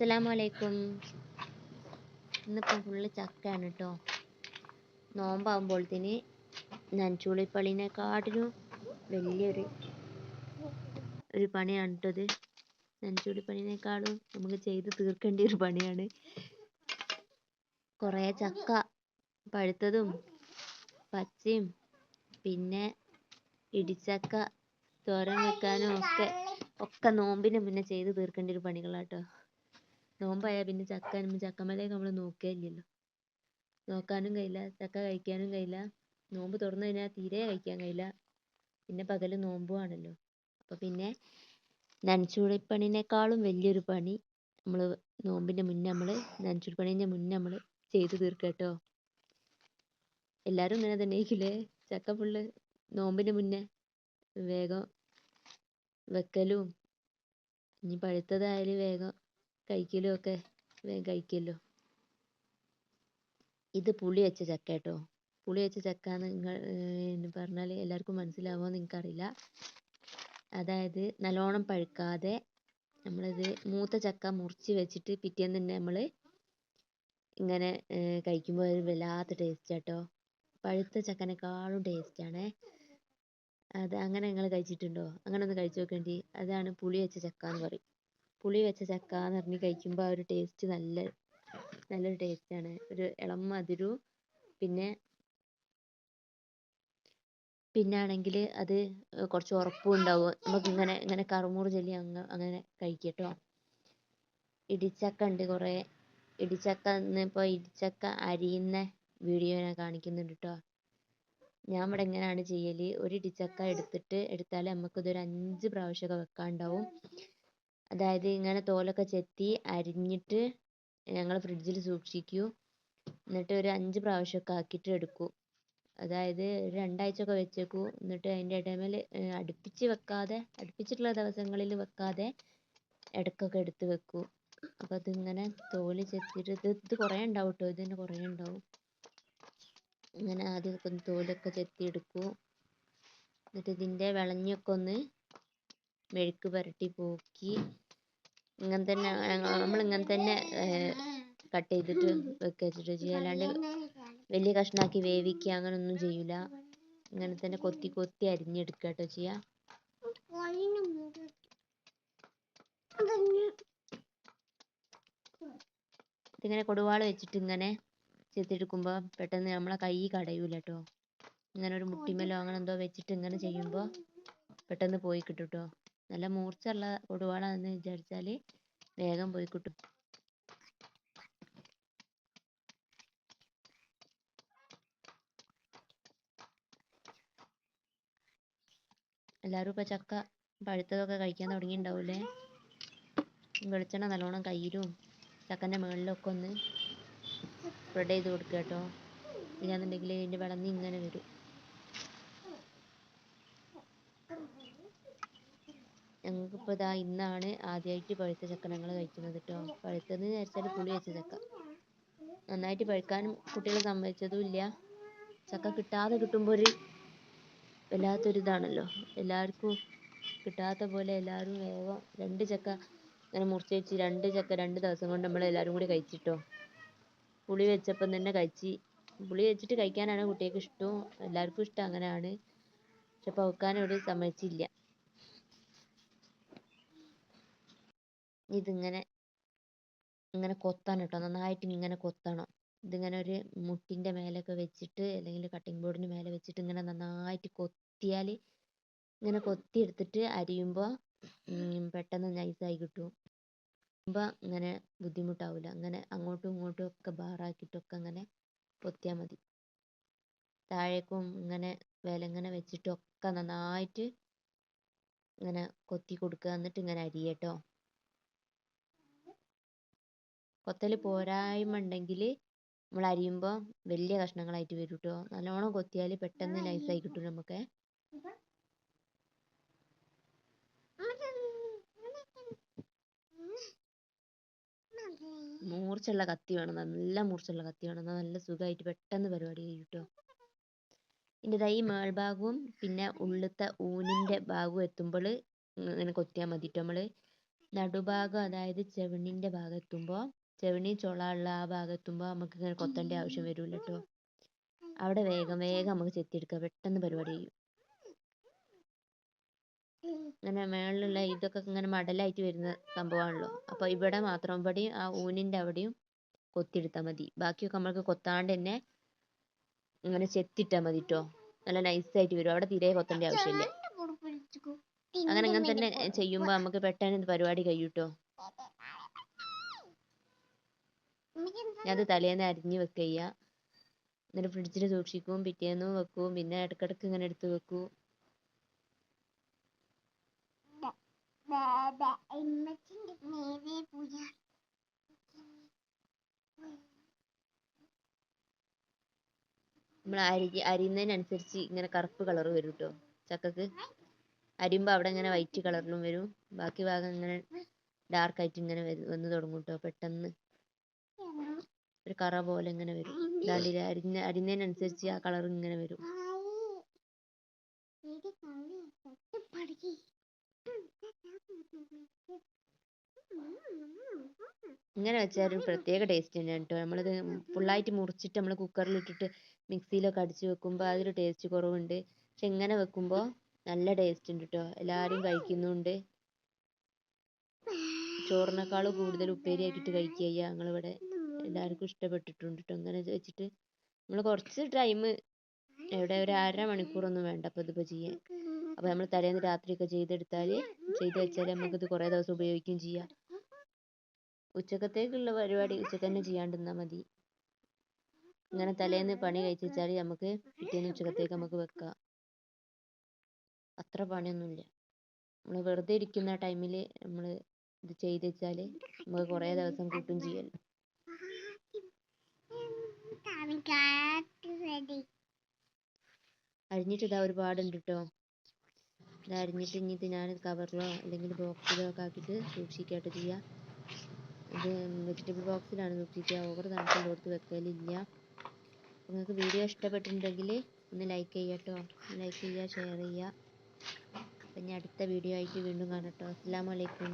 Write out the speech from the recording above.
അസ്സലാമലൈക്കും. ഇന്നിപ്പം ഫുള്ള് ചക്കയാണ് കേട്ടോ നോമ്പാകുമ്പോഴത്തേന് നനച്ചുള്ളിപ്പള്ളിനെക്കാട്ടിലും വലിയൊരു ഒരു പണിയാണ് കേട്ടത് നനച്ചുള്ളിപ്പള്ളിനേക്കാളും നമുക്ക് ചെയ്ത് തീർക്കേണ്ട ഒരു പണിയാണ്. കുറേ ചക്ക പഴുത്തതും പച്ചയും പിന്നെ ഇടിച്ചക്ക തോരൻ വെക്കാനും ഒക്കെ ഒക്കെ നോമ്പിന് മുന്നേ ചെയ്ത് തീർക്കേണ്ട ഒരു പണികളാട്ടോ നോമ്പായാൽ പിന്നെ ചക്ക ചക്കമലേക്ക് നമ്മൾ നോക്കുകയില്ലല്ലോ നോക്കാനും കഴിയില്ല ചക്ക കഴിക്കാനും കഴിയില്ല നോമ്പ് തുറന്നു കഴിഞ്ഞാൽ തീരെ കഴിക്കാൻ കഴിയില്ല. പിന്നെ പകൽ നോമ്പു ആണല്ലോ. അപ്പോൾ പിന്നെ നനച്ചുള്ളിപ്പണിനേക്കാളും വലിയൊരു പണി നമ്മൾ നോമ്പിന്റെ മുന്നേ നമ്മൾ നനച്ചുള്ളിപ്പണീന്റെ മുന്നേ നമ്മൾ ചെയ്തു തീർക്കുക കേട്ടോ. എല്ലാവരും ഇങ്ങനെ തന്നെ ആയിരിക്കില്ലേ ചക്ക ഫുള്ള് നോമ്പിന്റെ മുന്നേ വേഗം വെക്കലും ഇനി പഴുത്തതായാലും വേഗം കഴിക്കലും ഒക്കെ വേഗം കഴിക്കുമല്ലോ ഇത് പുളി വെച്ച ചക്ക കേട്ടോ. പുളി വെച്ച ചക്ക എന്ന് പറഞ്ഞാൽ എല്ലാവർക്കും മനസ്സിലാവുമോ എന്ന് എനിക്കറിയില്ല. അതായത് നല്ലോണം പഴുക്കാതെ നമ്മളിത് മൂത്ത ചക്ക മുറിച്ച് വെച്ചിട്ട് പിറ്റേന്ന് തന്നെ നമ്മൾ ഇങ്ങനെ കഴിക്കുമ്പോൾ ഒരു വല്ലാത്ത ടേസ്റ്റ് കേട്ടോ പഴുത്ത ചക്കനേക്കാളും ടേസ്റ്റാണേ അത് അങ്ങനെ നിങ്ങൾ കഴിച്ചിട്ടുണ്ടോ? അങ്ങനെ ഒന്ന് കഴിച്ച് നോക്കേണ്ടി അതാണ് പുളി വെച്ച ചക്ക എന്ന് പറയും. പുളി വെച്ച ചക്ക എന്ന് പറഞ്ഞ് കഴിക്കുമ്പോൾ ആ ഒരു ടേസ്റ്റ് നല്ല നല്ലൊരു ആണ്. ഒരു ഇളം മധുരവും പിന്നെ പിന്നെ ആണെങ്കിൽ അത് കുറച്ച് ഉറപ്പും ഉണ്ടാവും. നമുക്ക് ഇങ്ങനെ ഇങ്ങനെ കറുമുറു ചൊല്ലി അങ്ങ് അങ്ങനെ കഴിക്കാം കേട്ടോ ഇടിച്ചക്ക ഉണ്ട് കുറേ. ഇടിച്ചക്ക ഇന്നിപ്പോൾ ഇടിച്ചക്ക അരിയുന്ന വീഡിയോ ഞാൻ കാണിക്കുന്നുണ്ട് കേട്ടോ ഞാൻ ഇവിടെ എങ്ങനെയാണ് ചെയ്യൽ ഒരു ഇടിച്ചക്ക എടുത്തിട്ട് എടുത്താൽ നമുക്കിതൊരു അഞ്ച് പ്രാവശ്യമൊക്കെ വെക്കാനുണ്ടാവും അതായത് ഇങ്ങനെ തോലൊക്കെ ചെത്തി അരിഞ്ഞിട്ട് ഞങ്ങൾ ഫ്രിഡ്ജിൽ സൂക്ഷിക്കും. എന്നിട്ട് ഒരു അഞ്ച് പ്രാവശ്യമൊക്കെ ആക്കിയിട്ട് എടുക്കും. അതായത് ഒരു രണ്ടാഴ്ചയൊക്കെ വെച്ചേക്കും. എന്നിട്ട് അതിന്റെ ഇടയിൽ അടുപ്പിച്ച് വെക്കാതെ അടുപ്പിച്ചിട്ടുള്ള ദിവസങ്ങളിൽ വെക്കാതെ ഇടയ്ക്കൊക്കെ എടുത്ത് വെക്കും. അപ്പോൾ അതിങ്ങനെ തോൽ ചെത്തിയിട്ട് ഇത് ഇത് കുറേ ഉണ്ടാവും കേട്ടോ ഇത് തന്നെ കുറേ ഉണ്ടാവും. ഇങ്ങനെ ആദ്യമൊക്കെ ഒന്ന് തോലൊക്കെ ചെത്തി എടുക്കും. എന്നിട്ട് ഇതിന്റെ വിളഞ്ഞൊക്കെ ഒന്ന് മെഴുക്ക് പുരട്ടി പോക്കി. ഇങ്ങനെ തന്നെ നമ്മൾ ഇങ്ങനെ തന്നെ കട്ട് ചെയ്തിട്ട് വെക്കുക വെച്ചിട്ട് ചെയ്യുക അല്ലാണ്ട് വലിയ കഷ്ണാക്കി വേവിക്കുക അങ്ങനെ ഒന്നും ചെയ്യില്ല ഇങ്ങനെ തന്നെ കൊത്തി കൊത്തി അരിഞ്ഞെടുക്കുക കേട്ടോ ചെയ്യുക ഇതിങ്ങനെ കൊടുവാൾ വെച്ചിട്ട് ഇങ്ങനെ ചെത്തിയെടുക്കുമ്പോൾ പെട്ടെന്ന് നമ്മളെ കൈ കടയൂല കേട്ടോ. ഇങ്ങനെ ഒരു മുട്ടിമേലോ അങ്ങനെ എന്തോ വെച്ചിട്ട് ഇങ്ങനെ ചെയ്യുമ്പോൾ പെട്ടെന്ന് പോയി കിട്ടും കേട്ടോ. നല്ല മൂർച്ചയുള്ള കൊടുവാളാണെന്ന് വിചാരിച്ചാൽ വേഗം പോയി കിട്ടും. എല്ലാവരും ഇപ്പൊ ചക്ക പഴുത്തതൊക്കെ കഴിക്കാൻ തുടങ്ങിയിട്ടുണ്ടാവില്ലേ? വെളിച്ചെണ്ണ നല്ലോണം കയ്യിലും ചക്കന്റെ മുകളിലൊക്കെ ഒന്ന് സ്പ്രെഡ് ചെയ്ത് കൊടുക്കുക കേട്ടോ. ഇല്ലാന്നുണ്ടെങ്കിൽ ഇതിന്റെ വിളഞ്ഞ് ഇങ്ങനെ വരും. ഞങ്ങൾക്കിപ്പോൾ ഇതാ ഇന്നാണ് ആദ്യമായിട്ട് പഴുത്ത ചക്ക ഞങ്ങൾ കഴിക്കുന്നത് കേട്ടോ പഴുത്തതെന്ന് വിചാരിച്ചാൽ പുളി വെച്ച ചക്ക. നന്നായിട്ട് പഴുക്കാനും കുട്ടികൾ സമ്മതിച്ചതുമില്ല ചക്ക കിട്ടാതെ കിട്ടുമ്പോൾ ഒരു വല്ലാത്തൊരു ഇതാണല്ലോ എല്ലാവർക്കും കിട്ടാത്ത പോലെ എല്ലാവരും വേഗം രണ്ട് ചക്ക ഇങ്ങനെ മുറിച്ച് വെച്ച് രണ്ട് ചക്ക രണ്ട് ദിവസം കൊണ്ട് നമ്മൾ എല്ലാവരും കൂടി കഴിച്ചിട്ടോ. പുളി വെച്ചപ്പം തന്നെ കഴിച്ച്. പുളി വെച്ചിട്ട് കഴിക്കാനാണ് കുട്ടികൾക്ക് ഇഷ്ടവും എല്ലാവർക്കും ഇഷ്ടം അങ്ങനെയാണ്. പക്ഷെ പഴുക്കാൻ അവർ സമ്മതിച്ചില്ല. ഇതിങ്ങനെ ഇങ്ങനെ കൊത്തണം കേട്ടോ. നന്നായിട്ട് ഇങ്ങനെ കൊത്തണം. ഇതിങ്ങനെ ഒരു മുട്ടിന്റെ മേലൊക്കെ വെച്ചിട്ട് അല്ലെങ്കിൽ കട്ടിംഗ് ബോർഡിന് മേലെ വെച്ചിട്ട് ഇങ്ങനെ നന്നായിട്ട് കൊത്തിയാൽ ഇങ്ങനെ കൊത്തി എടുത്തിട്ട് അരിയുമ്പോൾ പെട്ടെന്ന് നൈസായി കിട്ടും. അപ്പോൾ ഇങ്ങനെ ബുദ്ധിമുട്ടാവില്ല. അങ്ങനെ അങ്ങോട്ടും ഇങ്ങോട്ടും ഒക്കെ ബാറാക്കിയിട്ടൊക്കെ അങ്ങനെ കൊത്തിയാൽ മതി. താഴേക്കും ഇങ്ങനെ വിലങ്ങനെ വെച്ചിട്ടൊക്കെ നന്നായിട്ട് ഇങ്ങനെ കൊത്തി കൊടുക്കുക. എന്നിട്ട് ഇങ്ങനെ അരിയുക കേട്ടോ കൊത്തൽ പോരായ്മ ഉണ്ടെങ്കിൽ നമ്മൾ അരിയുമ്പോൾ വലിയ കഷ്ണങ്ങളായിട്ട് വരും കേട്ടോ നല്ലോണം കൊത്തിയാൽ പെട്ടെന്ന് നൈസായി കിട്ടും നമുക്ക് മൂർച്ചയുള്ള കത്തി വേണം. നല്ല മൂർച്ചയുള്ള കത്തി വേണം. നല്ല സുഖമായിട്ട് പെട്ടെന്ന് പരിപാടി കഴിയും കേട്ടോ ഇതിന്റെ ഈ മേൾഭാഗവും പിന്നെ ഉള്ളിലത്തെ ഊനിന്റെ ഭാഗവും എത്തുമ്പോൾ ഇങ്ങനെ കൊത്തിയാൽ മതി കേട്ടോ നമ്മൾ നടുഭാഗം അതായത് ചെവിണിന്റെ ഭാഗം എത്തുമ്പോൾ ചെവിണി ചുള ഉള്ള ആ ഭാഗത്തുമ്പോൾ നമുക്ക് ഇങ്ങനെ കൊത്തേണ്ട ആവശ്യം വരൂല കേട്ടോ അവിടെ വേഗം വേഗം നമുക്ക് ചെത്തിയെടുക്കാം. പെട്ടെന്ന് പരിപാടി ചെയ്യും. ഇങ്ങനെ മേളിലുള്ള ഇതൊക്കെ ഇങ്ങനെ മടലായിട്ട് വരുന്ന സംഭവമാണല്ലോ അപ്പോൾ ഇവിടെ മാത്രം ഇവിടെയും ആ ഊനിന്റെ അവിടെയും കൊത്തിയെടുത്താൽ മതി. ബാക്കിയൊക്കെ നമ്മൾക്ക് കൊത്താണ്ട് തന്നെ ഇങ്ങനെ ചെത്തിയിട്ടാൽ മതി ട്ടോ നല്ല ആയിട്ട് വരും. അവിടെ തീരെ കൊത്തേണ്ട ആവശ്യമില്ല അങ്ങനെ ഇങ്ങനെ തന്നെ ചെയ്യുമ്പോൾ നമുക്ക് പെട്ടെന്ന് പരിപാടി കഴിയും ട്ടോ അത് തലേന്ന് അരിഞ്ഞ് വെക്കുക ചെയ്യുക എന്നിട്ട് ഫ്രിഡ്ജിൽ സൂക്ഷിക്കും പിറ്റേന്നും വെക്കും പിന്നെ ഇടയ്ക്കിടയ്ക്ക് ഇങ്ങനെ എടുത്ത് വെക്കും. നമ്മൾ അരി അരിയുന്നതിനനുസരിച്ച് ഇങ്ങനെ കറുപ്പ് കളർ വരും കേട്ടോ ചക്കക്ക് അരിയുമ്പോൾ അവിടെ ഇങ്ങനെ വൈറ്റ് കളറിലും വരും. ബാക്കി ഭാഗം ഇങ്ങനെ ഡാർക്ക് ആയിട്ട് ഇങ്ങനെ വന്ന് തുടങ്ങും കേട്ടോ പെട്ടെന്ന്. ഒരു കറ പോലെ ഇങ്ങനെ വരും. ഇതാണ്ടില്ലേ അരിഞ്ഞ അരിഞ്ഞതിനനുസരിച്ച് ആ കളർ ഇങ്ങനെ വരും. ഇങ്ങനെ വെച്ചാൽ ഒരു പ്രത്യേക ടേസ്റ്റ് തന്നെയാണ് കേട്ടോ. നമ്മളിത് ഫുള്ളായിട്ട് മുറിച്ചിട്ട് നമ്മൾ കുക്കറിൽ ഇട്ടിട്ട് മിക്സിയിലൊക്കെ അടിച്ച് വെക്കുമ്പോൾ അതൊരു ടേസ്റ്റ് കുറവുണ്ട്. പക്ഷെ ഇങ്ങനെ വെക്കുമ്പോൾ നല്ല ടേസ്റ്റ് ഉണ്ട് കേട്ടോ. എല്ലാവരും കഴിക്കുന്നുണ്ട്. ചോറിനേക്കാളും കൂടുതൽ ഉപ്പേരി ആക്കിയിട്ട് കഴിക്കുക ഞങ്ങളിവിടെ. എല്ലാവർക്കും ഇഷ്ടപ്പെട്ടിട്ടുണ്ട് ട്ടോ. ഇങ്ങനെ വെച്ചിട്ട് നമ്മൾ കുറച്ച് ടൈം എവിടെ ഒരു അര മണിക്കൂറൊന്നും വേണ്ട അപ്പോൾ ഇതിപ്പോൾ ചെയ്യാൻ. അപ്പോൾ നമ്മൾ തലേന്ന് രാത്രിയൊക്കെ ചെയ്തെടുത്താൽ ചെയ്ത് വെച്ചാൽ നമുക്കിത് കുറേ ദിവസം ഉപയോഗിക്കുകയും ചെയ്യാം. ഉച്ചക്കത്തേക്കുള്ള പരിപാടി ഉച്ചയ്ക്ക് തന്നെ ചെയ്യാണ്ടിരുന്നാൽ മതി. ഇങ്ങനെ തലേന്ന് പണി കഴിച്ച് വെച്ചാൽ നമുക്ക് പിറ്റേന്ന് ഉച്ചക്കത്തേക്ക് നമുക്ക് വെക്കാം. അത്ര പണിയൊന്നുമില്ല. നമ്മൾ വെറുതെ ഇരിക്കുന്ന ടൈമിൽ നമ്മൾ ഇത് ചെയ്ത് വെച്ചാൽ നമുക്ക് കുറേ ദിവസം കിട്ടുകയും ചെയ്യാമല്ലോ അരിഞ്ഞിട്ട് ഇതാ ഒരുപാടുണ്ട് കേട്ടോ ഇത് അരിഞ്ഞിട്ട് ഇനി ഇത് ഞാൻ കവറിലോ അല്ലെങ്കിൽ ബോക്സിലോ ഒക്കെ ആക്കിയിട്ട് സൂക്ഷിക്കാട്ടോ ചെയ്യുക ഇത് വെജിറ്റബിൾ ബോക്സിലാണ് സൂക്ഷിക്കുക. ഓവർ തണുപ്പുള്ളടത്ത് വെക്കലില്ല. നിങ്ങൾക്ക് വീഡിയോ ഇഷ്ടപ്പെട്ടിട്ടുണ്ടെങ്കിൽ ഒന്ന് ലൈക്ക് ചെയ്യുക കേട്ടോ ലൈക്ക് ചെയ്യുക ഷെയർ ചെയ്യുക അപ്പം ഇനി അടുത്ത വീഡിയോ ആയിട്ട് വീണ്ടും കാണാം കേട്ടോ അസ്സാം വലൈക്കും